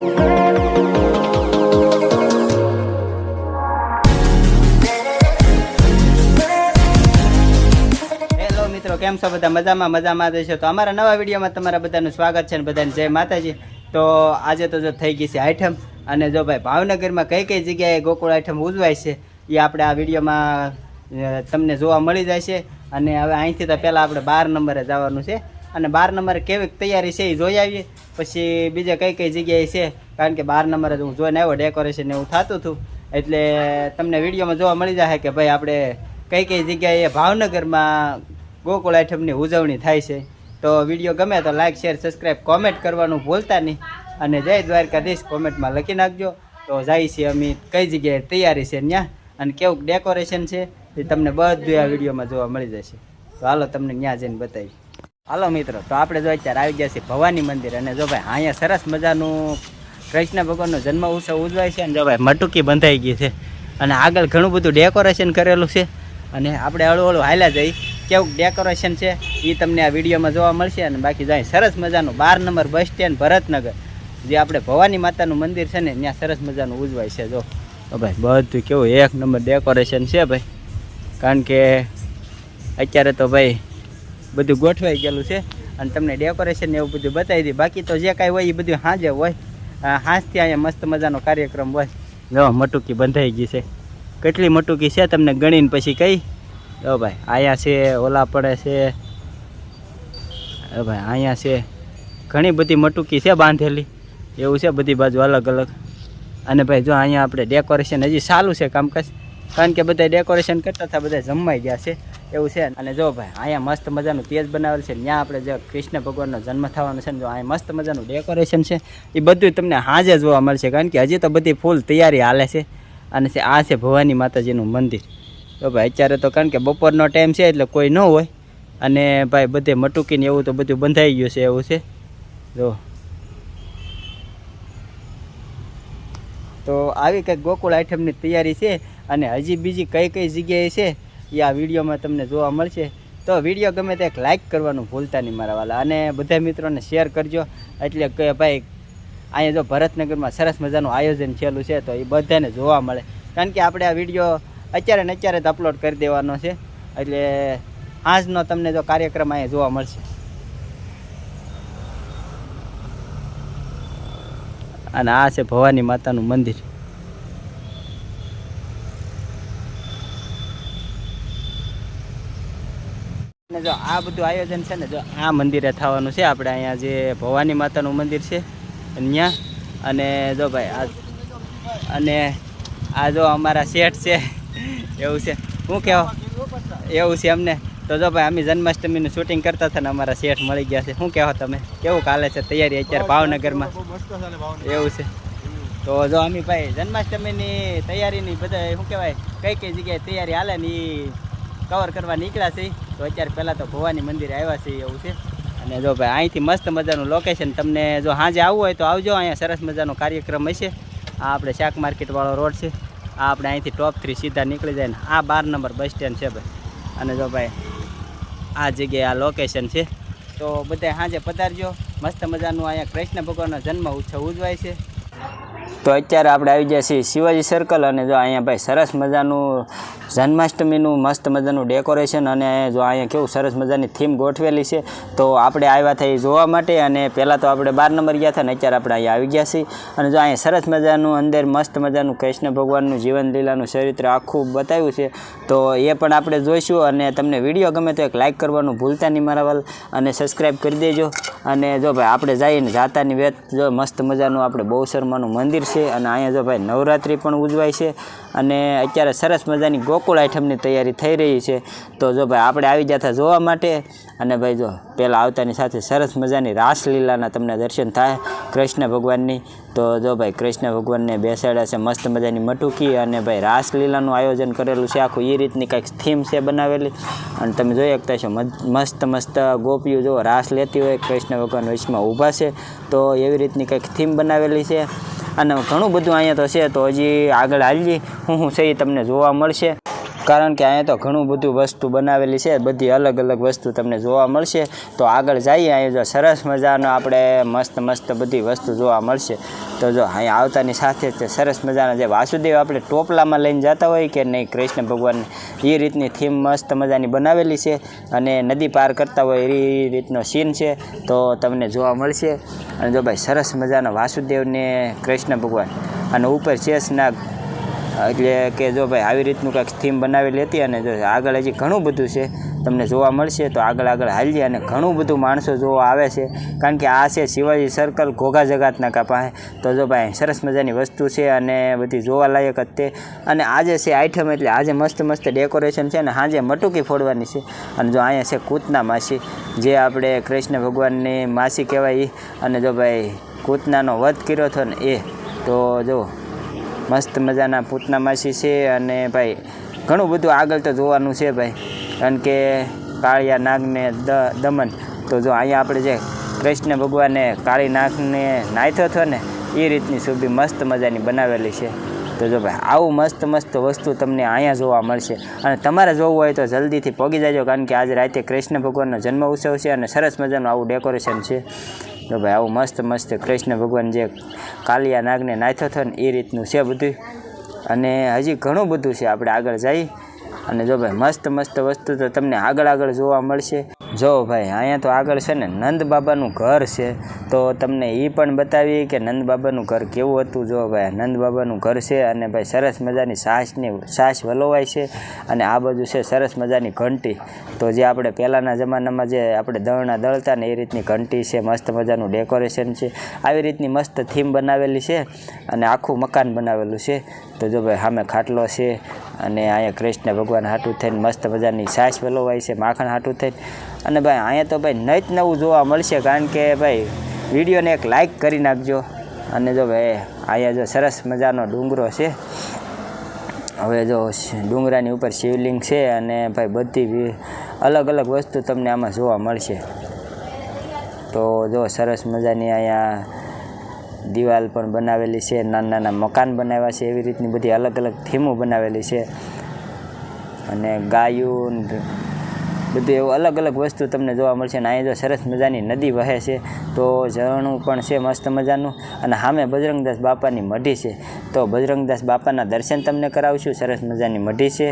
મિત્રો, કેમ છો બધા? મજામાં મજામાં જશો તો અમારા નવા વિડીયોમાં તમારા બધાનું સ્વાગત છે અને બધાને જય માતાજી. તો આજે તો જો થઈ ગઈ છે આઈટમ અને જો ભાઈ ભાવનગરમાં કઈ કઈ જગ્યાએ ગોકુળ આઈટમ ઉજવાય છે એ આપણે આ વિડીયોમાં તમને જોવા મળી જાય છે અને હવે અહીંથી તો પહેલાં આપણે બાર નંબરે જવાનું છે. અને બાર નંબરે કેવી તૈયારી છે એ જોઈ આવીએ. પછી બીજે કઈ કઈ જગ્યાએ છે, કારણ કે બાર નંબરે જ હું જોઈને આવ્યો ડેકોરેશન એવું થતું હતું. એટલે તમને વિડીયોમાં જોવા મળી જશે કે ભાઈ આપણે કઈ કઈ જગ્યાએ ભાવનગરમાં ગોકુળ આઈટમની ઉજવણી થાય છે. તો વીડિયો ગમે તો લાઇક શેર સબસ્ક્રાઈબ કોમેન્ટ કરવાનું ભૂલતા નહીં. અને જય દ્વારકાધીશ કોમેન્ટમાં લખી નાખજો. તો જાય છે અમે કઈ જગ્યાએ તૈયારી છે ત્યાં અને કેવું ડેકોરેશન છે એ તમને બધું આ વિડીયોમાં જોવા મળી જશે. તો હાલો તમને ત્યાં જઈને બતાવી હાલો મિત્રો, તો આપણે જો અત્યારે આવી ગયા છીએ ભવાની મંદિર અને જો ભાઈ, અહીંયા સરસ મજાનું કૃષ્ણ ભગવાનનો જન્મ ઉત્સવ ઉજવાય છે અને જો ભાઈ, મટુકી બંધાઈ ગઈ છે અને આગળ ઘણું બધું ડેકોરેશન કરેલું છે અને આપણે હળું હળું હાલ્યા જઈ, કેવું ડેકોરેશન છે એ તમને આ વિડીયોમાં જોવા મળશે અને બાકી જાય સરસ મજાનું બાર નંબર બસ સ્ટેન્ડ ભરતનગર, જે આપણે ભવાની માતાનું મંદિર છે ને, ત્યાં સરસ મજાનું ઉજવાય છે જો. ભાઈ, બધું કેવું, એક નંબર ડેકોરેશન છે ભાઈ. કારણ કે અત્યારે તો ભાઈ બધું ગોઠવાઈ ગયેલું છે અને તમને ડેકોરેશન એવું બધું બતાવી દી બાકી તો જે કાંઈ હોય એ બધું હાજે હોય. આ સાંજથી અહીંયા મસ્ત મજાનો કાર્યક્રમ હોય. જો, મટુકી બંધાઈ ગઈ છે. કેટલી મટુકી છે તમને ગણીને પછી કઈ ઓ ભાઈ અહીંયા છે, ઓલા પડે છે. હવે ભાઈ અહીંયા છે. ઘણી બધી મટુકી છે બાંધેલી. એવું છે, બધી બાજુ અલગ અલગ. અને ભાઈ, જો અહીંયા આપણે ડેકોરેશન હજી ચાલુ છે કામકાજ. કારણ કે બધા ડેકોરેશન કરતા હતા બધા જમાઈ ગયા છે. એવું છે અને જો ભાઈ, અહીંયા મસ્ત મજાનું તેજ બનાવેલ છે ત્યાં આપણે જે કૃષ્ણ ભગવાનનો જન્મ થવાનો છે ને, જો અહીંયા મસ્ત મજાનું ડેકોરેશન છે. એ બધું તમને હાજર જોવા મળશે, કારણ કે હજી તો બધી ફૂલ તૈયારી હાલે છે. અને છે, આ છે ભવાની માતાજીનું મંદિર. તો ભાઈ, અત્યારે તો કારણ કે બપોરનો ટાઈમ છે, એટલે કોઈ ન હોય. અને ભાઈ, બધે મટુકીને એવું તો બધું બંધાઈ ગયું છે, એવું છે. જો. તો આવી કંઈક ગોકુળ આઈટમની તૈયારી છે, અને હજી બીજી કઈ કઈ જગ્યાએ છે? એ આ વિડીયોમાં તમને જોવા મળશે. તો વીડિયો ગમે તે લાઇક કરવાનું ભૂલતા નહીં મારા વાલા. અને બધા મિત્રોને શેર કરજો. એટલે કે ભાઈ, અહીંયા જો ભરતનગરમાં સરસ મજાનું આયોજન થયેલું છે, તો એ બધાને જોવા મળે. કારણ કે આપણે આ વીડિયો અત્યારે ને અત્યારે જ અપલોડ કરી દેવાનો છે. એટલે આજનો તમને જો કાર્યક્રમ અહીંયા જોવા મળશે. અને આ છે ભવાની માતાનું મંદિર અને જો આ બધું આયોજન છે ને જો આ મંદિરે થવાનું છે. આપણે અહીંયા જે ભવાની માતાનું મંદિર છે ત્યાં અને જો ભાઈ આ અને આ જો અમારા શેઠ છે એવું છે. શું કહેવા એવું છે અમને તો જો ભાઈ અમે જન્માષ્ટમીનું શૂટિંગ કરતા હતા ને અમારા શેઠ મળી ગયા છે. શું કહેવા તમે? કેવું કાલે છે તૈયારી અત્યારે ભાવનગરમાં? એવું છે. તો જો અમે ભાઈ જન્માષ્ટમીની તૈયારીની બધા શું કહેવાય કઈ કઈ જગ્યાએ તૈયારી હાલે ને એ કવર કરવા નીકળ્યા છે. તો અત્યારે પહેલાં તો ભવાની મંદિરે આવ્યા છે એવું છે. અને જો ભાઈ, અહીંથી મસ્ત મજાનું લોકેશન તમને જો સાંજે આવવું હોય તો આવજો. અહીંયા સરસ મજાનો કાર્યક્રમ હશે. આ આપણે શાક માર્કેટવાળો રોડ છે. આ આપણે અહીંથી ટોપ થ્રી સીધા નીકળી જાય ને આ બાર નંબર બસ સ્ટેન્ડ છે ભાઈ. અને જો ભાઈ, આ જગ્યાએ આ લોકેશન છે. તો બધા સાંજે પધારજો. મસ્ત મજાનું અહીંયા કૃષ્ણ ભગવાનનો જન્મ ઉત્સવ ઉજવાય છે. તો અત્યારે આપણે આવી ગયા છીએ શિવાજી સર્કલ અને જો અહીંયા ભાઈ સરસ મજાનું જન્માષ્ટમીનું મસ્ત મજાનું ડેકોરેશન અને જો અહીંયા કેવું સરસ મજાની થીમ ગોઠવેલી છે, તો આપણે આવ્યા થઈ જોવા માટે અને પહેલાં તો આપણે બાર નંબર ગયા હતા ને અત્યારે આપણે અહીંયા આવી ગયા છીએ. અને જો અહીંયા સરસ મજાનું અંદર મસ્ત મજાનું કૃષ્ણ ભગવાનનું જીવનલીલાનું ચરિત્ર આખું બતાવ્યું છે, તો એ પણ આપણે જોઈશું અને તમને વીડિયો ગમે તો એક લાઇક કરવાનું ભૂલતા નહીં મારા વાલ, અને સબસ્ક્રાઈબ કરી દેજો. અને જો ભાઈ આપણે જઈને જાતાની વેત, જો મસ્ત મજાનું આપણે બહુ શર્માનું મંદિર છે અને અહીંયા જો ભાઈ નવરાત્રિ પણ ઉજવાય છે અને અત્યારે સરસ મજાની ગોકુળ આઈટમની તૈયારી થઈ રહી છે. તો જો ભાઈ આપણે આવી જતા જોવા માટે અને ભાઈ જો પહેલાં આવતાની સાથે સરસ મજાની રાસલીલાના તમને દર્શન થાય કૃષ્ણ ભગવાનની. તો જો ભાઈ કૃષ્ણ ભગવાનને બેસાડ્યા છે, મસ્ત મજાની મટુકી અને ભાઈ રાસલીલાનું આયોજન કરેલું છે. આખું એ રીતની કંઈક થીમ છે બનાવેલી. અને તમે જોઈ શકતા છો મસ્ત મસ્ત ગોપીઓ જો રાસ લેતી હોય, કૃષ્ણ ભગવાન વચમાં ઊભા છે. તો એવી રીતની કંઈક થીમ બનાવેલી છે. અને ઘણું બધું અહીંયા તો છે, તો હજી આગળ હાલજી. હું હું છે તમને જોવા મળશે. કારણ કે અહીંયા તો ઘણું બધું વસ્તુ બનાવેલી છે, બધી અલગ અલગ વસ્તુ તમને જોવા મળશે. તો આગળ જઈએ, અહીંયા જો સરસ મજાનો આપણે મસ્ત મસ્ત બધી વસ્તુ જોવા મળશે. તો જો અહીંયા આવતાની સાથે જ સરસ મજાના જે વાસુદેવ આપણે ટોપલામાં લઈને જતા હોય કે નહીં, કૃષ્ણ ભગવાન એ રીતની થીમ મસ્ત મજાની બનાવેલી છે અને નદી પાર કરતા હોય એ રીતનો સીન છે. તો તમને જોવા મળશે. અને જો ભાઈ સરસ મજાના વાસુદેવને કૃષ્ણ ભગવાન અને ઉપર શેષનાગ એટલે કે જો ભાઈ આવી રીતનું કંઈક થીમ બનાવેલી હતી અને જો આગળ હજી ઘણું બધું છે, તમને જોવા મળશે, તો આગળ આગળ હાલીએ અને ઘણું બધું માણસો જોવા આવે છે. કારણ કે આ છે શિવાજી સર્કલ ઘોઘા જગાતના કાપા તો જો ભાઈ સરસ મજાની વસ્તુ છે અને બધી જોવાલાયક જ તે. અને આજે છે આઈટમ એટલે આજે મસ્ત મસ્ત ડેકોરેશન છે ને સાંજે મટુકી ફોડવાની છે. અને જો અહીંયા છે કૂતના માસી, જે આપણે કૃષ્ણ ભગવાનની માસી કહેવાય. અને જો ભાઈ કૂતનાનો વધ કર્યો હતો ને એ, તો જો મસ્ત મજાના પૂતના માસી છે અને ભાઈ, ઘણું બધું આગળ તો જોવાનું છે ભાઈ. કારણ કે કાળિયા નાગને દ, દમન. તો જો અહીંયા આપણે જે કૃષ્ણ ભગવાને કાળી નાગને નાખ્યો હતો ને, એ રીતની સુબી મસ્ત મજાની બનાવેલી છે. તો જો ભાઈ, આવું મસ્ત મસ્ત વસ્તુ તમને અહીંયા જોવા મળશે. અને તમારે જોવું હોય તો જલ્દીથી પગી જાજો, કારણ કે આજે રાતે કૃષ્ણ ભગવાનનો જન્મ ઉત્સવ છે અને સરસ મજાનું આવું ડેકોરેશન છે. તો ભાઈ, આવું મસ્ત મસ્ત કૃષ્ણ ભગવાન જે કાલિયા નાગને નાથ્યો હતો ને એ રીતનું છે બધું અને હજી ઘણું બધું છે, આપણે આગળ જઈ. અને જો ભાઈ, મસ્ત મસ્ત વસ્તુ તો તમને આગળ આગળ જોવા મળશે. જો ભાઈ, અહીંયા તો આગળ છે ને નંદ બાબાનું ઘર છે. તો તમને એ પણ બતાવીએ કે નંદ બાબાનું ઘર કેવું હતું. જો ભાઈ નંદ બાબાનું ઘર છે અને ભાઈ સરસ મજાની સાસની, સાસ વલોવાય છે અને આ બાજુ છે સરસ મજાની ઘંટી. તો જે આપણે પહેલાંના જમાનામાં જે આપણે દળના દળતા ને એ રીતની ઘંટી છે, મસ્ત મજાનું ડેકોરેશન છે. આવી રીતની મસ્ત થીમ બનાવેલી છે અને આખું મકાન બનાવેલું છે. તો જો ભાઈ સામે ખાટલો છે અને અહીંયા કૃષ્ણ ભગવાન હાટું થઈને મસ્ત મજાની સાસ વલોવાય છે, માખણ હાટું થઈને. અને ભાઈ અહીંયા તો ભાઈ નત નવું જોવા મળશે કારણ કે ભાઈ વિડીયોને એક લાઈક કરી નાખજો. અને જો ભાઈ, અહીંયા જો સરસ મજાનો ડુંગરો છે. હવે જો ડુંગરાની ઉપર શિવલિંગ છે અને ભાઈ બધી અલગ અલગ વસ્તુ તમને આમાં જોવા મળશે. તો જો સરસ મજાની અહીંયા દિવાલ પણ બનાવેલી છે, નાના નાના મકાન બનાવ્યા છે, એવી રીતની બધી અલગ અલગ થીમો બનાવેલી છે. અને ગાયું બધું એવું અલગ અલગ વસ્તુ તમને જોવા મળશે અને અહીંયા જો સરસ મજાની નદી વહે છે, તો ઝરણું પણ છે મસ્ત મજાનું. અને સામે બજરંગદાસ બાપાની મઢી છે, તો બજરંગદાસ બાપાના દર્શન તમને કરાવશું, સરસ મજાની મઢી છે.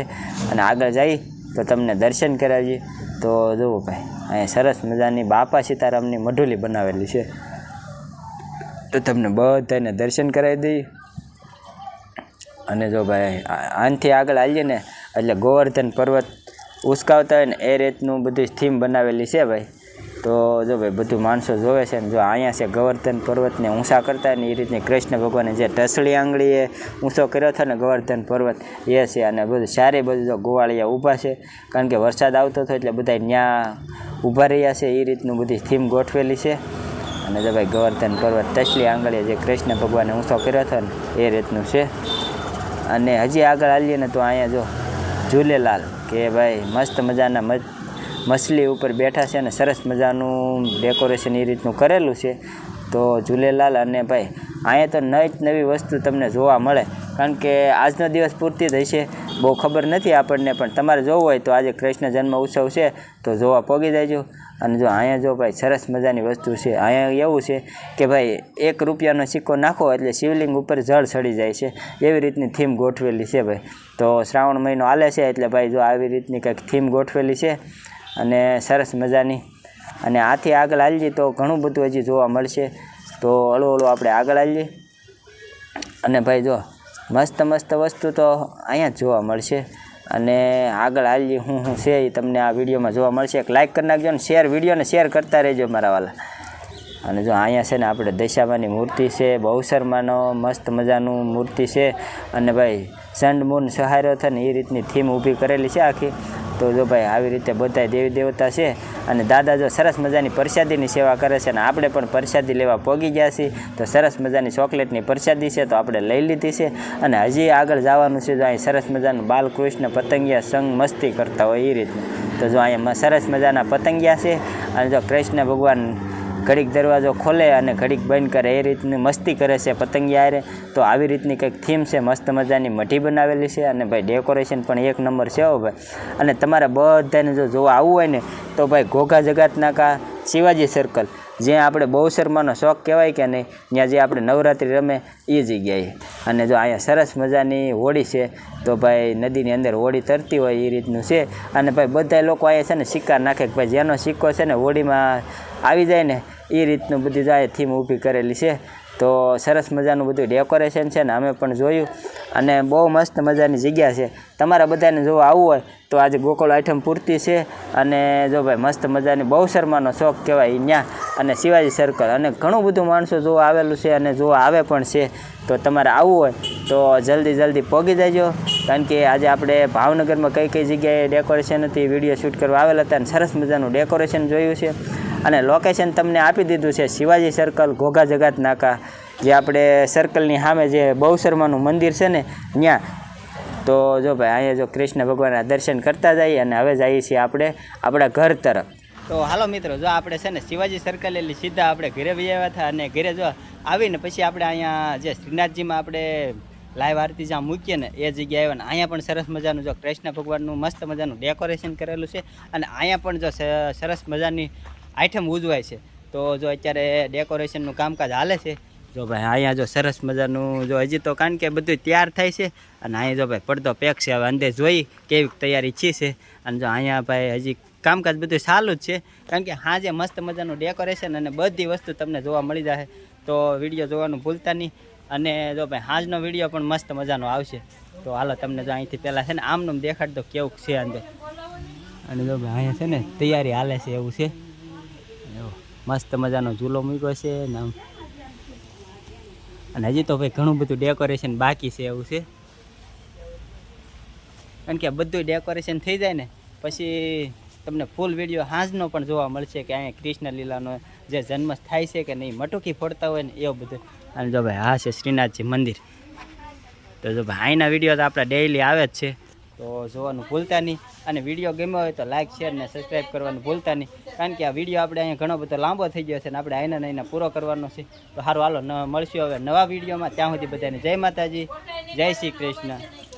અને આગળ જઈ તો તમને દર્શન કરાવીએ. તો જુઓ ભાઈ, અહીંયા સરસ મજાની બાપા સીતારામની મઢુલી બનાવેલી છે. તો તમને બધાને દર્શન કરાવી દઈએ અને જો ભાઈ આનથી આગળ આવીએ ને, એટલે ગોવર્ધન પર્વત ઉસકાવતા હોય ને એ રીતનું બધી થીમ બનાવેલી છે ભાઈ. તો જો ભાઈ, બધું માણસો જોવે છે ને, જો અહીંયા છે ગવર્ધન પર્વતને ઊંચા કરતા હોય ને એ રીતની કૃષ્ણ ભગવાને જે ટસલી આંગળીએ ઊંચો કર્યો હતો ને ગવર્ધન પર્વત, એ છે અને બધું સારી બધું જો ગોવાળિયા ઊભા છે. કારણ કે વરસાદ આવતો હતો એટલે બધા ત્યાં ઊભા રહ્યા છે, એ રીતનું બધી થીમ ગોઠવેલી છે. અને જો ભાઈ, ગવર્ધન પર્વત તસલી આંગળીએ જે કૃષ્ણ ભગવાને ઊંચો કર્યો હતો ને, એ રીતનું છે. અને હજી આગળ હાલીએ ને તો અહીંયા જો ઝૂલેલાલ કે ભાઈ, મસ્ત મજાના મછલી ઉપર બેઠા છે અને સરસ મજાનું ડેકોરેશન એ રીતનું કરેલું છે. તો ઝૂલેલાલ અને ભાઈ, અહીંયા તો નવી જ નવી વસ્તુ તમને જોવા મળે. કારણ કે આજનો દિવસ પૂરતી જ હશે. બહુ ખબર નથી આપણને, પણ તમારે જોવું હોય તો આજે કૃષ્ણ જન્મ ઉત્સવ છે, તો જોવા પોગી જાયજો. અને જો અહીંયા જો ભાઈ સરસ મજાની વસ્તુ છે, અહીંયા એવું છે કે ભાઈ એક રૂપિયાનો સિક્કો નાખો એટલે શિવલિંગ ઉપર જળ ચડી જાય છે. એવી રીતની થીમ ગોઠવેલી છે ભાઈ. તો શ્રાવણ મહિનો હાલે છે એટલે ભાઈ જો આવી રીતની કંઈક થીમ ગોઠવેલી છે અને સરસ મજાની. અને આથી આગળ હાલજી તો ઘણું બધું હજી જોવા મળશે. તો હળવું હળવું આપણે આગળ હાલીએ અને ભાઈ જો મસ્ત મસ્ત વસ્તુ તો અહીંયા જ જોવા મળશે. અને આગળ હાલી હું હું છે એ તમને આ વિડીયોમાં જોવા મળશે. એક લાઇક કરી નાખજો ને શેર વિડીયોને શેર કરતા રહેજો મારા વાલા. અને જો અહીંયા છે ને આપણે દશામાની મૂર્તિ છે બહુસરમાનો મસ્ત મજાનું મૂર્તિ છે. અને ભાઈ સન મૂન સહારો થાય ને એ રીતની થીમ ઊભી કરેલી છે આખી. તો જો ભાઈ આવી રીતે બધા દેવી દેવતા છે અને દાદા જો સરસ મજાની પ્રસાદીની સેવા કરે છે અને આપણે પણ પ્રસાદી લેવા પોગી ગયા છીએ, તો સરસ મજાની ચોકલેટની પ્રસાદી છે તો આપણે લઈ લીધી છે. અને હજી આગળ જવાનું છે જો અહીં સરસ મજાનું બાલકૃષ્ણ પતંગિયા સંગ મસ્તી કરતા હોય એ રીતનું. તો જો અહીંયા સરસ મજાના પતંગિયા છે અને જો કૃષ્ણ ભગવાન ઘડીક દરવાજો ખોલે અને ઘડીક બંધ કરે. એ રીતની મસ્તી કરે છે પતંગિયા આરે તો આવી રીતની કંઈક થીમ છે, મસ્ત મજાની મઠી બનાવેલી છે અને ભાઈ ડેકોરેશન પણ એક નંબર છે હો ભાઈ. અને તમારે બધાને જો જોવા આવવું હોય ને, તો ભાઈ ઘોઘા જગાતનાકા શિવાજી સર્કલ જ્યાં આપણે બહુ શર્માનો શોખ કહેવાય કે નહીં, ત્યાં જે આપણે નવરાત્રિ રમે એ જગ્યાએ. અને જો અહીંયા સરસ મજાની હોળી છે, તો ભાઈ નદીની અંદર હોળી તરતી હોય એ રીતનું છે. અને ભાઈ બધા લોકો અહીંયા છે ને શિકાર નાખે કે ભાઈ જેનો સિક્કો છે ને હોળીમાં આવી જાય ને, એ રીતનું બધી જાય થીમ ઊભી કરેલી છે. તો સરસ મજાનું બધું ડેકોરેશન છે ને અમે પણ જોયું. અને બહુ મસ્ત મજાની જગ્યા છે. તમારા બધાને જો આવવું હોય તો આજે ગોકુળ આઈટમ પૂરતી છે અને જો ભાઈ મસ્ત મજાની બહુ શર્માનો શોખ કહેવાય ત્યાં અને શિવાજી સર્કલ અને ઘણું બધું માણસો જો આવેલું છે અને જો આવે પણ છે, તો તમારે આવવું હોય તો જલ્દી જલ્દી પહોંચી જજો. કારણ કે આજે આપણે ભાવનગરમાં કઈ કઈ જગ્યાએ ડેકોરેશન હતી વીડિયો શૂટ કરવા આવેલા હતા અને સરસ મજાનું ડેકોરેશન જોયું છે. અને લોકેશન તમને આપી દીધું છે શિવાજી સર્કલ ઘોઘા જગાત નાકા જે આપણે સર્કલની સામે જે બહુ શર્માનું મંદિર છે ને, ત્યાં તો જો ભાઈ, અહીંયા જો કૃષ્ણ ભગવાનના દર્શન કરતા જઈએ અને હવે જઈએ છીએ આપણે આપણા ઘર તરફ. તો હાલો મિત્રો, જો આપણે છે ને શિવાજી સર્કલ એટલે સીધા આપણે ઘરે આવ્યા હતા અને ઘરે જો આવીને પછી આપણે અહીંયા જે શ્રીનાથજીમાં આપણે લાઈવ આરતી જ્યાં મૂકીએ ને એ જગ્યાએ આવ્યા ને અહીંયા પણ સરસ મજાનું જો કૃષ્ણ ભગવાનનું મસ્ત મજાનું ડેકોરેશન કરેલું છે અને અહીંયા પણ જો સરસ મજાની આઈટમ ઉજવાય છે. તો જો અત્યારે ડેકોરેશનનું કામકાજ હાલે છે. જો ભાઈ, અહીંયા જો સરસ મજાનું જો હજી તો કારણ કે બધું તૈયાર થાય છે અને અહીંયા જો ભાઈ પડદો પેક છે, હવે અંદે જોઈ કેવી તૈયારી છી છે. અને જો અહીંયા ભાઈ હજી કામકાજ બધું સારું જ છે. કારણ કે હાજે મસ્ત મજાનું ડેકોરેશન અને બધી વસ્તુ તમને જોવા મળી જશે તો વીડિયો જોવાનું ભૂલતા નહીં. અને જો ભાઈ હાજનો વીડિયો પણ મસ્ત મજાનો આવશે. તો હાલો, તમને જો અહીંથી પહેલાં છે ને આમનું દેખાડ તો કેવું છે અંદર. અને જો ભાઈ, અહીંયા છે ને તૈયારી હાલે છે એવું છે. મસ્ત મજાનો ઝૂલો મૂક્યો છે ને આમ. અને હજી તો ભાઈ ઘણું બધું ડેકોરેશન બાકી છે એવું છે. કારણ કે બધું ડેકોરેશન થઈ જાય ને, પછી તમને ફૂલ વીડિયો હાંજનો પણ જોવા મળશે કે અહીંયા કૃષ્ણ લીલાનો જે જન્મ થાય છે કે નહીં, મટુકી ફોડતા હોય ને એવું બધું. અને જો ભાઈ હા છે શ્રીનાથજી મંદિર. તો જો ભાઈ અહીંના વીડિયો તો આપણા ડેઈલી આવે જ છે. તો જોવાનું ભૂલતા નહીં. અને વીડિયો ગમ્યો હોય તો લાઇક શેર ને સબસ્ક્રાઈબ કરવાનું ભૂલતા નહીં. કારણ કે આ વીડિયો આપણે અહીંયા ઘણો બધો લાંબો થઈ ગયો છે ને આપણે આઈને ને પૂરો કરવાનો છે. તો સારું હાલો મળશું હવે નવા વિડીયોમાં ત્યાં સુધી બધાને જય માતાજી, જય શ્રી કૃષ્ણ.